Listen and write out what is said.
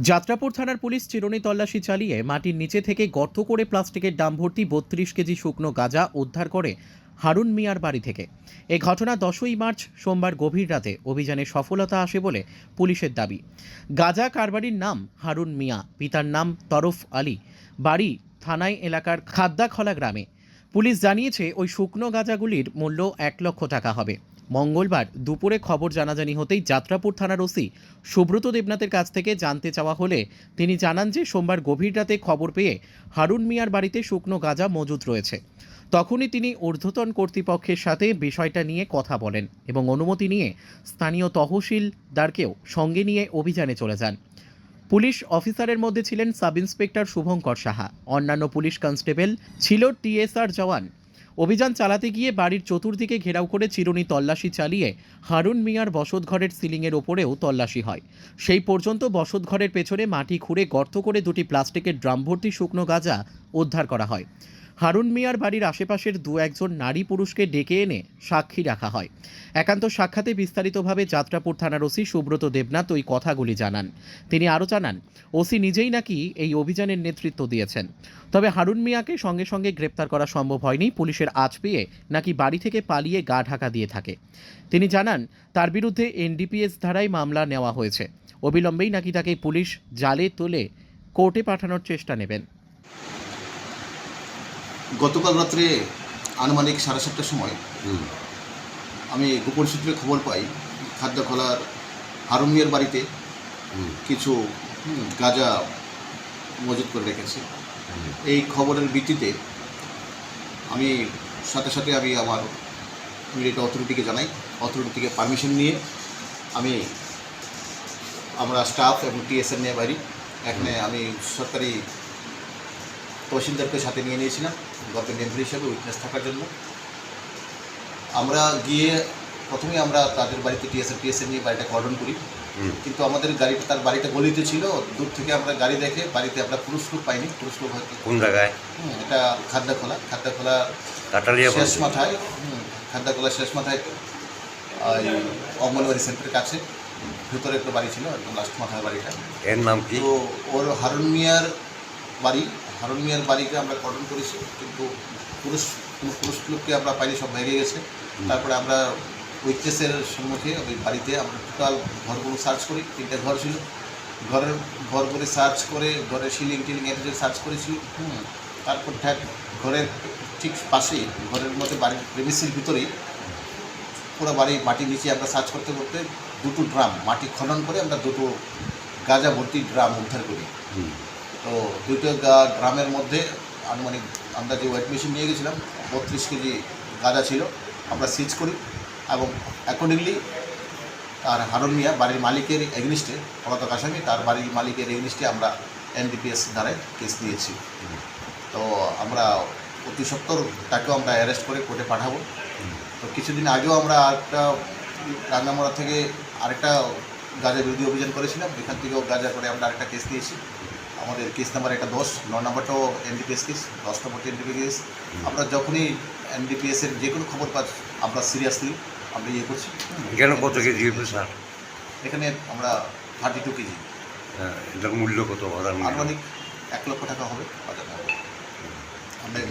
যাত্রাপুর থানার পুলিশ চিরুনি তল্লাশি চালিয়ে মাটির নিচে থেকে গর্ত করে প্লাস্টিকের ডাম ভর্তি বত্রিশ কেজি শুকনো গাঁজা উদ্ধার করে হারুন মিয়ার বাড়ি থেকে। এ ঘটনা দশই মার্চ সোমবার গভীর রাতে অভিযানে সফলতা আসে বলে পুলিশের দাবি। গাঁজা কারবারির নাম হারুন মিয়া, পিতার নাম তরফ আলী, বাড়ি থানায় এলাকার খাদ্দাখলা গ্রামে। পুলিশ জানিয়েছে, ওই শুকনো গাঁজাগুলির মূল্য এক লক্ষ টাকা হবে। মঙ্গলবার দুপুরে খবর জানাজানি হতেই যাত্রাপুর থানার ওসি সুব্রত দেবনাথের কাছ থেকে জানতে চাওয়া হলে তিনি জানান যে সোমবার গভীর রাতে খবর পেয়ে হারুন মিয়ার বাড়িতে শুকনো গাঁজা মজুদ রয়েছে। তখনই তিনি ঊর্ধ্বতন কর্তৃপক্ষের সাথে বিষয়টা নিয়ে কথা বলেন এবং অনুমতি নিয়ে স্থানীয় তহসিলদারকেও সঙ্গে নিয়ে অভিযানে চলে যান। পুলিশ অফিসারের মধ্যে ছিলেন সাব ইন্সপেক্টর শুভঙ্কর সাহা। অন্যান্য পুলিশ কনস্টেবল ছিল টিএসআর জওয়ান অভিযান চালাতে গিয়ে বাড়ির চতুর্দিকে ঘেরাও করে চিরুনি তল্লাশি চালিয়ে হারুন মিয়ার বসতঘরের সিলিংয়ের ওপরেও তল্লাশি হয়। সেই পর্যন্ত বসতঘরের পেছনে মাটি খুঁড়ে গর্ত করে দুটি প্লাস্টিকের ড্রাম ভর্তি শুকনো গাঁজা উদ্ধার করা হয়। হারুন মিয়ার বাড়ির আশেপাশের দু একজন নারী পুরুষকে ডেকে এনে সাক্ষী রাখা হয়। একান্ত সাক্ষাতে বিস্তারিতভাবে যাত্রাপুর থানার ওসি সুব্রত দেবনাথ ওই কথাগুলি জানান। তিনি আরও জানান, ওসি নিজেই নাকি এই অভিযানের নেতৃত্ব দিয়েছেন। তবে হারুন মিয়াকে সঙ্গে সঙ্গে গ্রেপ্তার করা সম্ভব হয়নি, পুলিশের আজ পেয়ে নাকি বাড়ি থেকে পালিয়ে গা ঢাকা দিয়ে থাকে। তিনি জানান, তার বিরুদ্ধে এনডিপিএস ধারায় মামলা নেওয়া হয়েছে। অবিলম্বেই নাকি তাকে পুলিশ জালে তুলে কোর্টে পাঠানোর চেষ্টা নেবেন। গতকাল রাত্রে আনুমানিক সাড়ে সাতটার সময় আমি গোপন সূত্রে খবর পাই খাদ্যখলার হারুন মিয়ার বাড়িতে কিছু গাঁজা মজুত করে রেখেছে। এই খবরের ভিত্তিতে আমি সাথে সাথে আমি আমার মিলিটারি অথরিটিকে জানাই অথরিটি থেকে পারমিশন নিয়ে আমি আমরা স্টাফ এবং টিএসএন নিয়ে বাড়ি এখানে আমি সরকারি তহসিলদারকে সাথে নিয়ে নিয়েছিলাম গল্পের নেন্দ্রী হিসেবে উইটনেস থাকার জন্য। আমরা গিয়ে প্রথমে আমরা তাদের বাড়িতে টিএসএন টিএসএন নিয়ে বাড়িটা কর্ডন করি। কিন্তু আমাদের গাড়িটা তার বাড়িটা গলিতে ছিল দূর থেকে আমরা গাড়ি দেখে বাড়িতে আমরা পুরুষ লোক পাইনি পুরুষ লোক হয়তো কোন জায়গায়? হুম, এটা খাদ্যখোলা খাদ্যখোলা শেষ মাথায় হুম, খাদ্যখোলা শেষ মাথায় ওই অঙ্গনবাড়ি সেন্টারের কাছে। ভেতরে একটা বাড়ি ছিল একদম লাস্ট মাথায় বাড়িটা। এর নাম কি? তো ওর হারুন মিয়ার বাড়ি হারুন মিয়ার বাড়িকে আমরা কর্ডন করেছি কিন্তু পুরুষ কোনো পুরুষ লোককে আমরা পাইনি সব ভেঙে গেছে। তারপরে আমরা উইটনেসের সম্মুখে ওই বাড়িতে আমরা টোটাল ঘরগুলো সার্চ করি তিনটা ঘর ছিল। ঘরের ঘরগুলো সার্চ করে ঘরের সিলিং টিলিং এগুলো সার্চ করেছি হুম। তারপর ঠ্যাক ঘরের ঠিক পাশেই ঘরের মধ্যে বাড়ির প্রেমিসির ভিতরেই পুরো বাড়ি মাটির নিচে আমরা সার্চ করতে করতে দুটো ড্রাম মাটি খনন করে আমরা দুটো গাঁজা ভর্তি ড্রাম উদ্ধার করি। তো দুটো গ্রামের মধ্যে আনুমানিক আমরা যে ওয়েট মেশিন নিয়ে গেছিলাম, বত্রিশ কেজি গাঁজা ছিল, আমরা সিজ করি এবং অ্যাকর্ডিংলি আর হারুন মিয়া বাড়ির মালিকের এগনিস্টে পলাতক আসামি, তার বাড়ির মালিকের এগনিস্টে আমরা এনডিপিএস দ্বারাই কেস দিয়েছি তো আমরা অতি সত্তর তাকেও আমরা অ্যারেস্ট করে কোর্টে পাঠাবো। তো কিছুদিন আগেও আমরা একটা রান্নামোড়া থেকে আরেকটা গাঁজা বিরোধী অভিযান করেছিলাম, এখান থেকেও গাঁজা করে আমরা আরেকটা কেস দিয়েছি আমাদের কেস নাম্বার একটা দশ ন নম্বরটাও এনডিপিএস কেস দশ নম্বরটা এনডিপিএস কেস আমরা যখনই এনডিপিএসের যে কোনো খবর পাচ্ছি আমরা সিরিয়াসলি আমরা ইয়ে করছি। এখানে কত কেজি হবে স্যার? এখানে আমরা থার্টি টু কেজি। হ্যাঁ, এটার মূল্য কত? আনুমানিক এক লক্ষ টাকা হবে বাজার মূল্য।